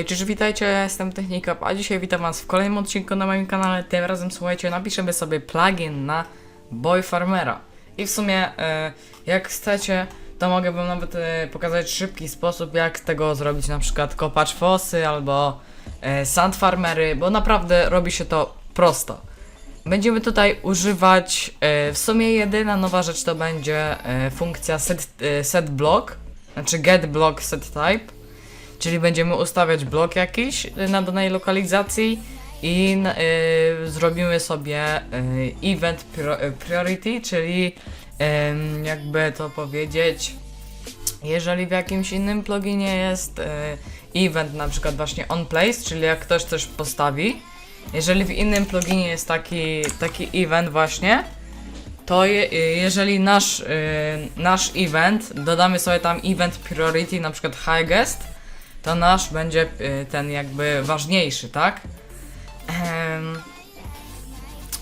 Hej, cześć, witajcie, ja jestem Technika, a dzisiaj witam was w kolejnym odcinku na moim kanale. Tym razem, słuchajcie, napiszemy sobie plugin na Boy Farmera. I w sumie, e, jak chcecie, to mogę wam nawet e, pokazać szybki sposób, jak tego zrobić na przykład kopacz fosy albo e, sand farmery, bo naprawdę robi się to prosto. Będziemy tutaj używać, e, w sumie jedyna nowa rzecz to będzie e, funkcja set, e, set block, znaczy get block set type. Czyli będziemy ustawiać blok jakiś y, na danej lokalizacji i y, zrobimy sobie y, event y, priority, czyli ym, jakby to powiedzieć, jeżeli w jakimś innym pluginie jest y, event na przykład właśnie on place, czyli jak ktoś coś postawi, jeżeli w innym pluginie jest taki, taki event właśnie, to je, y, jeżeli nasz, y, nasz event, dodamy sobie tam event priority, na przykład highest, to nasz będzie y, ten jakby ważniejszy, tak? Em,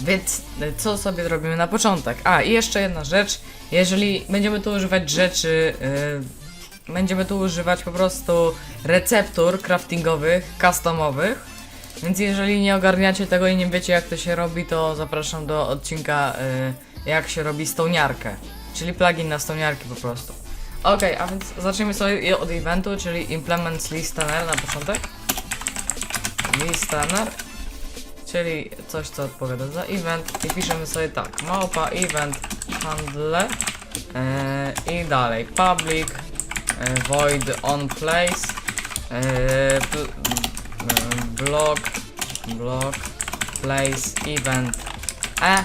więc y, co sobie zrobimy na początek? A, i jeszcze jedna rzecz. Jeżeli będziemy tu używać rzeczy, y, będziemy tu używać po prostu receptur craftingowych, customowych. Więc jeżeli nie ogarniacie tego i nie wiecie jak to się robi, to zapraszam do odcinka y, jak się robi stoniarkę. Czyli plugin na stoniarki po prostu. Okej, a więc zacznijmy sobie od eventu, czyli implement listener na początek. Listener, czyli coś co odpowiada za event. I piszemy sobie tak, małpa event handle yy, i dalej. Public yy, void on place pl, yy, block block place event e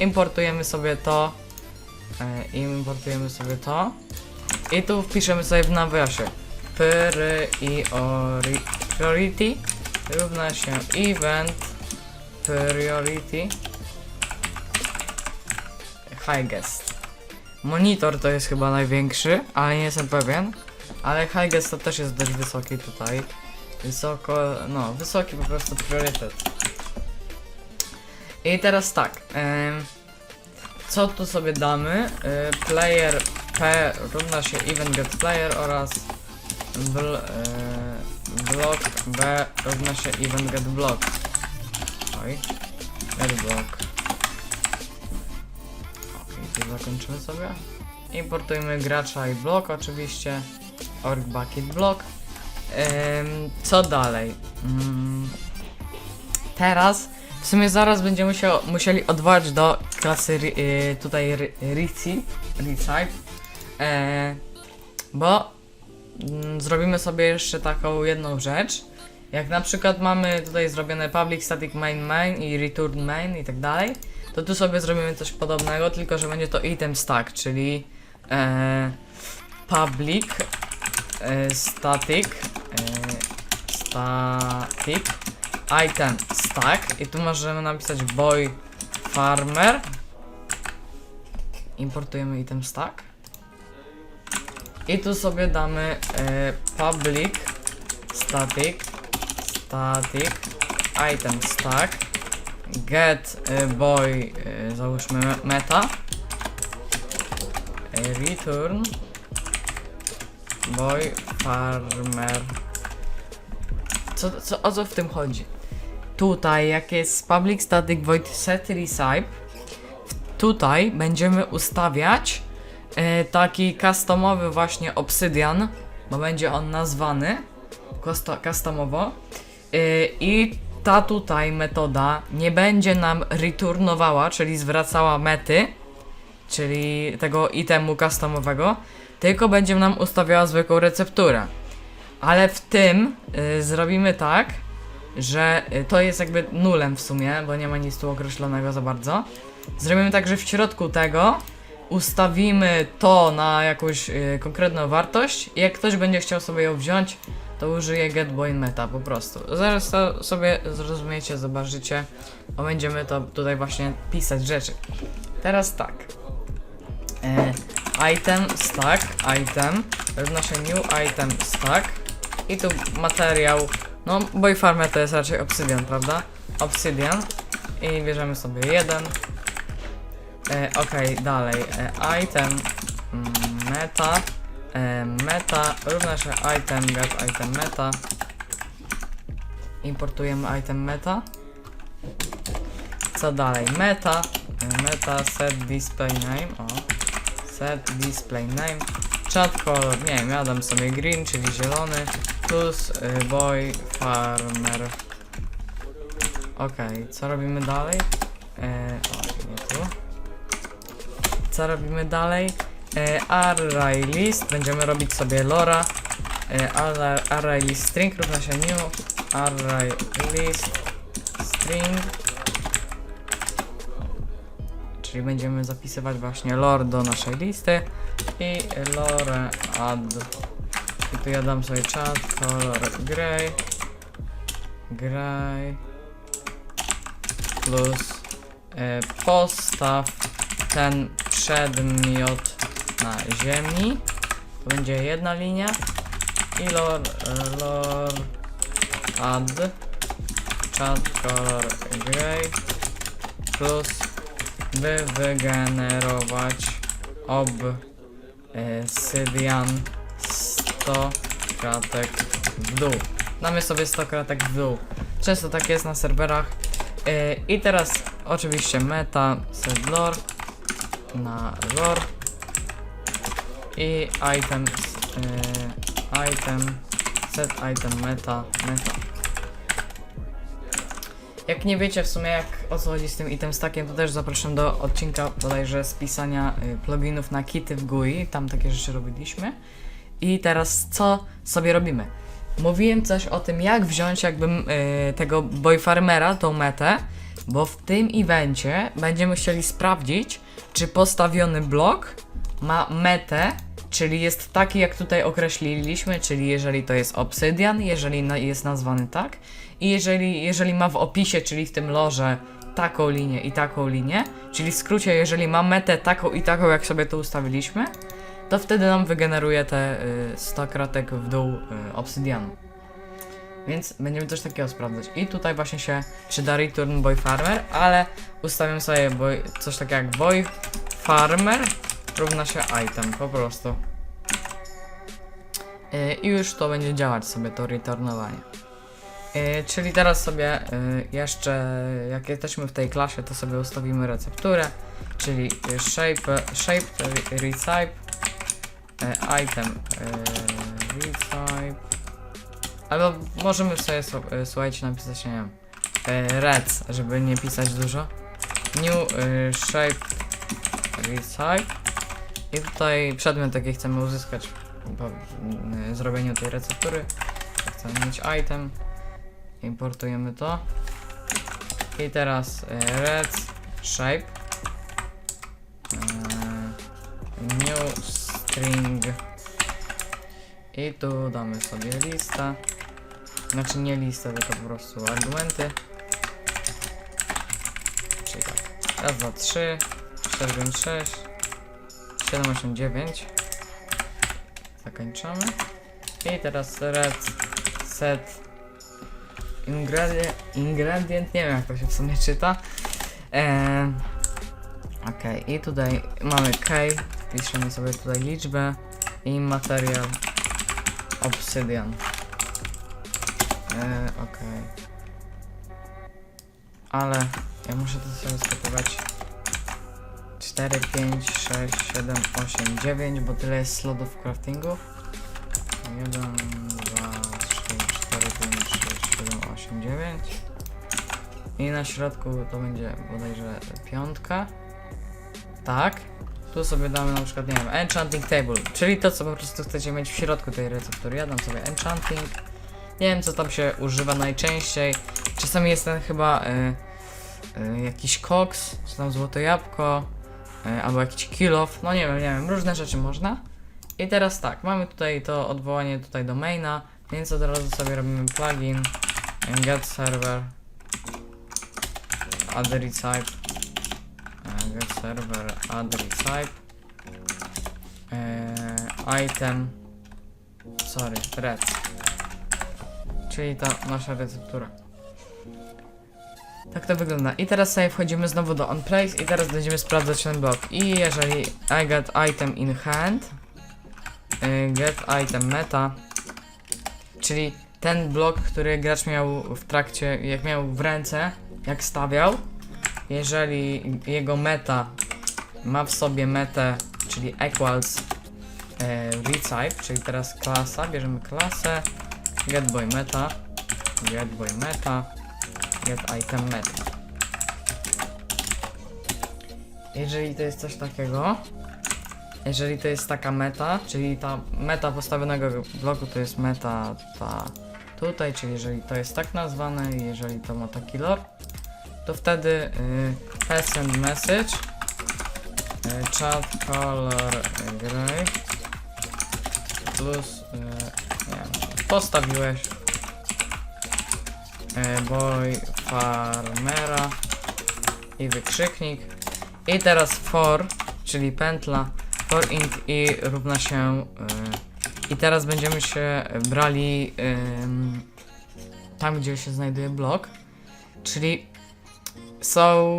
importujemy sobie to E, importujemy sobie to. I tu wpiszemy sobie w nawiasie. Priori- priority równa się event priority. Highest monitor to jest chyba największy ale nie jestem pewien. Ale highest to też jest dość wysoki tutaj. Wysoko, no wysoki po prostu priorytet. I teraz tak co tu sobie damy? Y, player P równa się event get player oraz bl, y, block B równa się event get block. Oj, get block. Ok, tu zakończymy sobie. Importujmy gracza i blok oczywiście. Org bucket block. Ym, co dalej? Mm, teraz w sumie zaraz będziemy musiał, musieli odwołać do klasy y, tutaj Rici, Recipe, e, bo mm, zrobimy sobie jeszcze taką jedną rzecz. Jak na przykład mamy tutaj zrobione public static main main i return main i tak dalej, to tu sobie zrobimy coś podobnego, tylko że będzie to item stack, czyli e, public e, static e, static item stack. I tu możemy napisać boy farmer. Importujemy item stack. I tu sobie damy e, public static static item stack. Get e, boy e, załóżmy meta. E, return boy farmer. Co, co, o co w tym chodzi? Tutaj, jak jest public static void set recipe, tutaj będziemy ustawiać e, taki customowy właśnie obsydian, bo będzie on nazwany custo- customowo e, i ta tutaj metoda nie będzie nam returnowała, czyli zwracała mety, czyli tego itemu customowego, tylko będzie nam ustawiała zwykłą recepturę. Ale w tym y, zrobimy tak, że y, to jest jakby nulem w sumie, bo nie ma nic tu określonego za bardzo. Zrobimy tak, że w środku tego ustawimy to na jakąś y, konkretną wartość i jak ktoś będzie chciał sobie ją wziąć, to użyje getBoin meta po prostu. Zaraz to sobie zrozumiecie, zobaczycie, bo będziemy to tutaj właśnie pisać rzeczy. Teraz tak. E, item stack, item, równa new item stack i tu materiał, no boy farmer to jest raczej obsydian, prawda? Obsydian i bierzemy sobie jeden. E, ok, dalej, e, item mm, meta e, meta równa się item get item meta. Importujemy item meta. Co dalej? Meta. e, Meta set display name. O. Set display name. Chat color. Nie wiem, ja dam sobie green, czyli zielony. Plus y, boy farmer. Okej, co robimy dalej? E, o, nie tu. Co robimy dalej? E, array list. Będziemy robić sobie lora. E, array list string równa się new. Array list string. Czyli będziemy zapisywać właśnie lore do naszej listy i lore add. I tu ja dam sobie chat color gray. Gray. Plus e, postaw ten przedmiot na ziemi. To będzie jedna linia. I lore, e, lore add. Chat color gray. Plus by wygenerować obsydian 100 kratek w dół. Damy sobie 100 kratek w dół. Często tak jest na serwerach. Yy, I teraz oczywiście meta set lore na lore i item yy, item set item meta meta. Jak nie wiecie w sumie jak o co chodzi z tym item stackiem, to też zapraszam do odcinka bodajże z pisania y, pluginów na kity w GUI, tam takie rzeczy robiliśmy. I teraz co sobie robimy? Mówiłem coś o tym, jak wziąć jakbym y, tego boy farmera, tą metę, bo w tym evencie będziemy chcieli sprawdzić, czy postawiony blok ma metę, czyli jest taki, jak tutaj określiliśmy, czyli jeżeli to jest obsydian, jeżeli na, jest nazwany tak, i jeżeli, jeżeli ma w opisie, czyli w tym lorze, taką linię i taką linię, czyli w skrócie, jeżeli ma metę taką i taką, jak sobie to ustawiliśmy, to wtedy nam wygeneruje te y, 100 kratek w dół y, obsydianu. Więc będziemy coś takiego sprawdzać. I tutaj właśnie się przyda return boy farmer, ale ustawiam sobie boy, coś takiego jak boy farmer równa się item, po prostu. Y, I już to będzie działać sobie to returnowanie. Y, czyli teraz sobie y, jeszcze, jak jesteśmy w tej klasie, to sobie ustawimy recepturę, czyli y, shape, shape re- y, item y, retype, albo możemy sobie, so- y, słuchajcie, napisać, nie wiem, rec, żeby nie pisać dużo, new y, shape retype. I tutaj przedmiot, jaki chcemy uzyskać po zrobieniu tej receptury, chcemy mieć item, Importujemy to. I teraz e, red shape. E, new string. I tu damy sobie listę. Znaczy nie listę, tylko po prostu argumenty. Czyli tak. Raz, dwa, trzy, cztery, pięć, sześć, siedem, osiem, dziewięć. Zakończamy. I teraz red set ingredient, nie wiem jak to się w sumie czyta. Eee, Okej, i tutaj mamy K, piszemy sobie tutaj liczbę i materiał obsydian. Eee, Okej. Ale ja muszę to sobie skopiować 4, 5, 6, 7, 8, 9, bo tyle jest slotów craftingu. 1, 2, 3, 4, 5, 6, 7, 8, 9. I na środku to będzie bodajże piątka. Tak. Tu sobie damy na przykład, nie wiem, enchanting table, czyli to, co po prostu chcecie mieć w środku tej receptury. Ja dam sobie enchanting. Nie wiem, co tam się używa najczęściej. Czasami jest ten chyba y, y, jakiś koks, czy tam złote jabłko, y, albo jakiś kilof. No nie wiem, nie wiem, różne rzeczy można. I teraz tak, mamy tutaj to odwołanie tutaj do maina, więc od razu sobie robimy plugin get server add retype e, get server add retype e, item sorry red czyli ta nasza receptura tak to wygląda. I teraz sobie wchodzimy znowu do onPlace i teraz będziemy sprawdzać ten blok. I jeżeli I got item in hand, y, get item meta, czyli ten blok, który gracz miał w trakcie, jak miał w ręce, jak stawiał, jeżeli jego meta ma w sobie metę, czyli equals e, czyli teraz klasa, bierzemy klasę, get boy meta, get boy meta, meta. Jeżeli to jest coś takiego, jeżeli to jest taka meta, czyli ta meta postawionego bloku to jest meta ta tutaj, czyli jeżeli to jest tak nazwane, jeżeli to ma taki lore, to wtedy y, message. Y, chat color y, gray. Plus y, nie wiem, postawiłeś y, boy farmera i wykrzyknik. I teraz for, czyli pętla for int i równa się y, i teraz będziemy się brali ym, tam gdzie się znajduje blok czyli są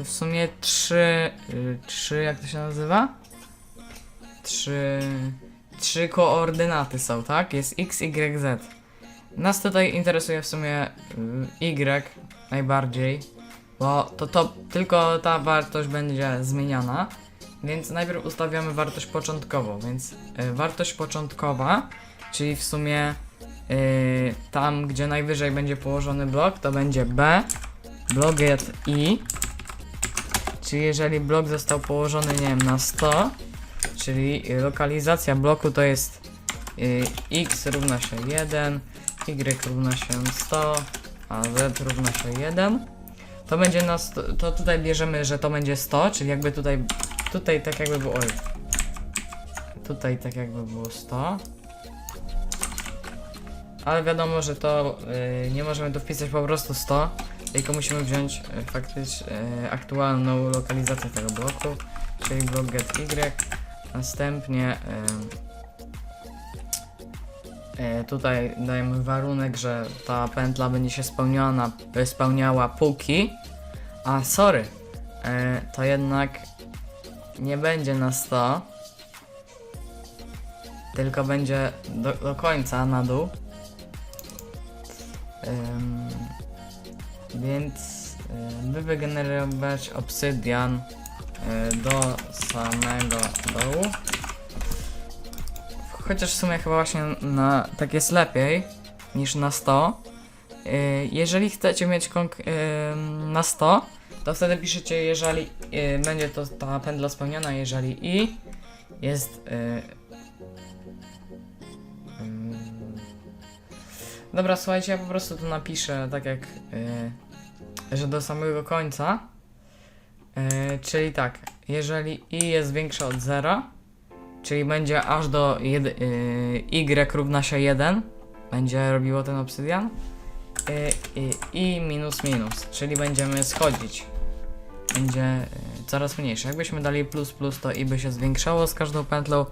y, w sumie trzy, y, trzy, jak to się nazywa? Trzy, trzy koordynaty są, tak? Jest x, y, z. Nas tutaj interesuje w sumie y, y najbardziej, bo to, to tylko ta wartość będzie zmieniana. Więc najpierw ustawiamy wartość początkową, więc y, wartość początkowa, czyli w sumie y, tam, gdzie najwyżej będzie położony blok, to będzie b, blok get i, czyli jeżeli blok został położony, nie wiem, na 100, czyli lokalizacja bloku to jest y, x równa się 1, y równa się 100, a z równa się 1, to będzie na 100, to tutaj bierzemy, że to będzie 100, czyli jakby tutaj, tutaj tak jakby było, oj, tutaj tak jakby było 100, ale wiadomo, że to y, nie możemy tu wpisać po prostu 100, tylko musimy wziąć y, faktycznie y, aktualną lokalizację tego bloku, czyli blok get y, następnie y, y, tutaj dajemy warunek, że ta pętla będzie się spełniona, spełniała póki, a sorry, y, to jednak nie będzie na 100, tylko będzie do, do końca na dół. Ym, więc y, by wygenerować obsydian y, do samego dołu. Chociaż w sumie chyba właśnie na tak jest lepiej niż na 100. Y, jeżeli chcecie mieć na 100, to wtedy piszecie, jeżeli będzie to ta pętla spełniona, jeżeli i jest ym, Dobra, słuchajcie, ja po prostu tu napiszę tak jak, że do samego końca. Y, czyli tak, jeżeli i jest większe od 0, czyli będzie aż do jed, y, równa się 1, będzie robiło ten obsydian. Y, I minus minus, czyli będziemy schodzić. Będzie coraz mniejsze. Jakbyśmy dali plus plus, to i by się zwiększało z każdą pętlą,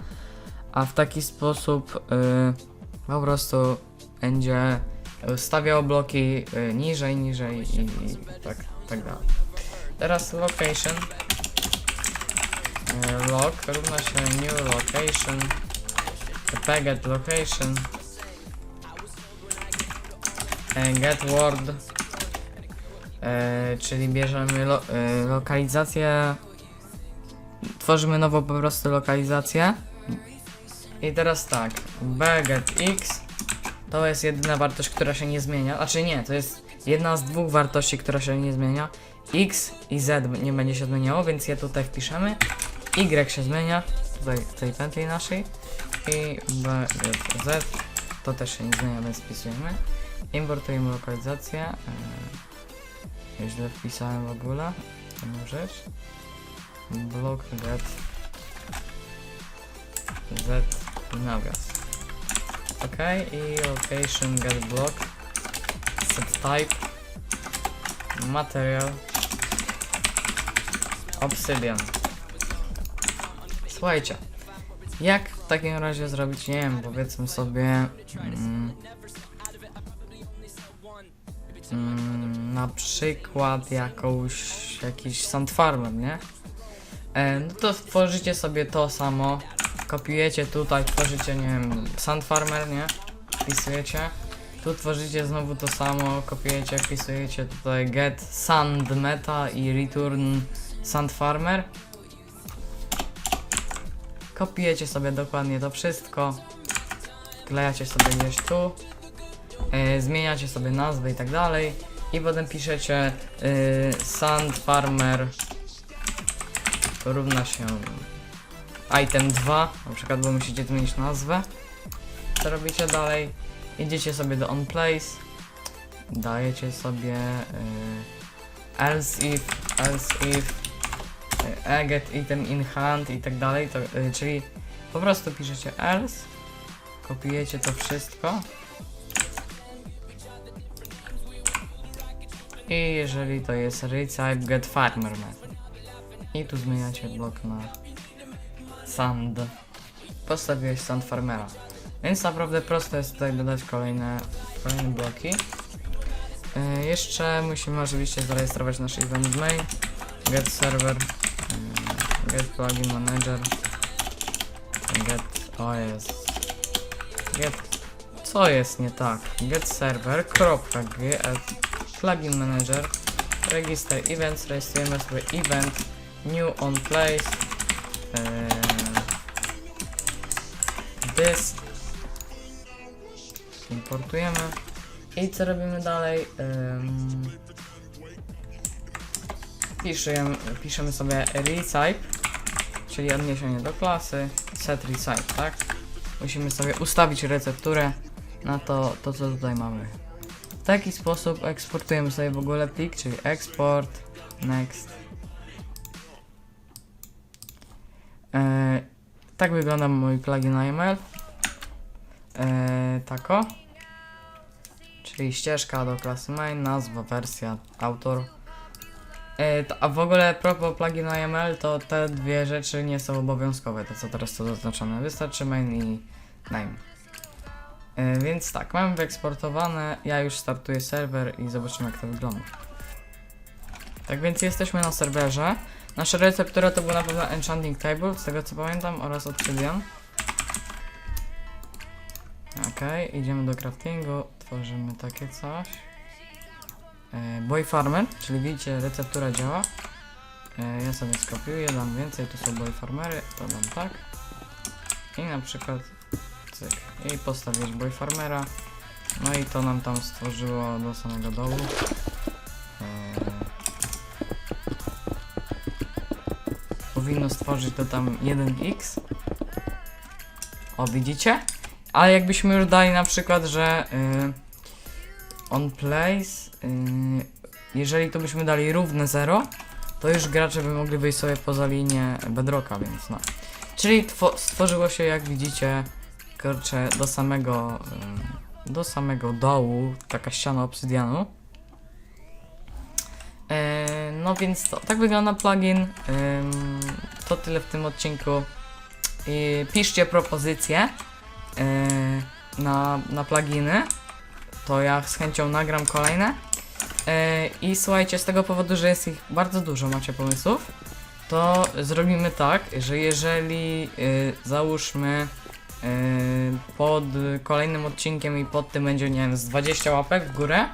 a w taki sposób po prostu będzie stawiał bloki y, niżej, niżej i, i tak, tak dalej. Teraz location. Y, log równa się new location. Get location. E, get word. E, czyli bierzemy lo, e, lokalizację. Tworzymy nową po prostu lokalizację. I teraz tak b get x to jest jedyna wartość, która się nie zmienia. Znaczy nie, to jest jedna z dwóch wartości, która się nie zmienia. X i Z nie będzie się zmieniało, więc je tutaj wpiszemy. Y się zmienia, tutaj w tej pętli naszej. I B, Z to też się nie zmienia, więc wpisujemy. Importujemy lokalizację. Yy, źle wpisałem w ogóle. Jedną rzecz. Block get Z i nawias. Ok, i location get block, set type, material, obsidian. Słuchajcie, jak w takim razie zrobić, nie wiem, powiedzmy sobie mm, mm, na przykład jakąś, jakiś sand farmer, nie? E, no to stworzycie sobie to samo, kopiujecie tutaj, tworzycie, nie wiem, Sand Farmer, nie? Wpisujecie. Tu tworzycie znowu to samo, kopiujecie, wpisujecie tutaj get sand meta i return sand farmer. Kopiujecie sobie dokładnie to wszystko. Klejacie sobie gdzieś tu. e, zmieniacie sobie nazwę i tak dalej. I potem piszecie y, sand farmer równa się item 2, na przykład, bo musicie zmienić nazwę. Co robicie dalej? Idziecie sobie do on place, dajecie sobie y, else if, else if, y, get item in hand i tak dalej, to, y, czyli po prostu piszecie else, kopiujecie to wszystko. I jeżeli to jest retype get farmer method. I tu zmieniacie blok na sand. Postawiłeś sand farmera. Więc naprawdę proste jest tutaj dodać kolejne, kolejne bloki. Yy, jeszcze musimy oczywiście zarejestrować nasz event main, get server, yy, get plugin manager, get, o jest, get, co jest nie tak, get server, kropka, get plugin manager, register events, rejestrujemy sobie event, new on place, yy, this importujemy i co robimy dalej? Piszemy, piszemy sobie retype, czyli odniesienie do klasy, set retype, tak? Musimy sobie ustawić recepturę na to, to co tutaj mamy. W taki sposób eksportujemy sobie w ogóle plik, czyli export, next. E, tak wygląda mój plugin AML. E, tako. Czyli ścieżka do klasy main, nazwa, wersja, autor. E, to, a w ogóle propos plugin AML, to te dwie rzeczy nie są obowiązkowe, to co teraz są zaznaczone. Wystarczy main i name. E, więc tak, mamy wyeksportowane, ja już startuję serwer i zobaczymy jak to wygląda. Tak więc jesteśmy na serwerze. Nasza receptura to był na pewno Enchanting Table, z tego co pamiętam, oraz Obsidian. Okej, idziemy do craftingu, tworzymy takie coś. E, boy Farmer, czyli widzicie, receptura działa. E, ja sobie skopiuję, dam więcej, tu są boy farmery, to dam tak. I na przykład, cyk, i postawić boy farmera. No i to nam tam stworzyło do samego dołu. Powinno stworzyć to tam 1x. O, widzicie? Ale jakbyśmy już dali na przykład, że y, on place, y, jeżeli to byśmy dali równe 0, to już gracze by mogli wyjść sobie poza linię bedrocka, więc no. Czyli two- stworzyło się, jak widzicie, kurczę, do samego, y, do samego dołu, taka ściana obsydianu. No więc to, tak wygląda plugin. To tyle w tym odcinku. Piszcie propozycje yy, na, na pluginy, to ja z chęcią nagram kolejne. Yy, I słuchajcie, z tego powodu, że jest ich bardzo dużo, macie pomysłów, to zrobimy tak, że jeżeli yy, załóżmy pod kolejnym odcinkiem i pod tym będzie, nie wiem, z 20 łapek w górę,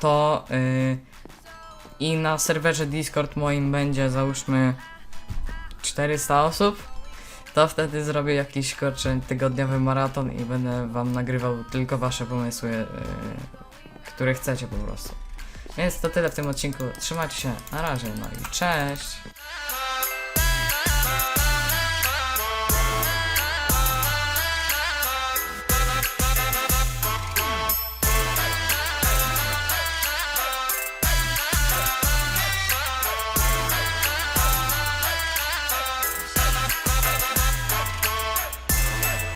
to i na serwerze Discord moim będzie załóżmy 400 osób, to wtedy zrobię jakiś kurczę tygodniowy maraton i będę wam nagrywał tylko wasze pomysły, yy, które chcecie po prostu. Więc to tyle w tym odcinku. Trzymajcie się, na razie, no i cześć!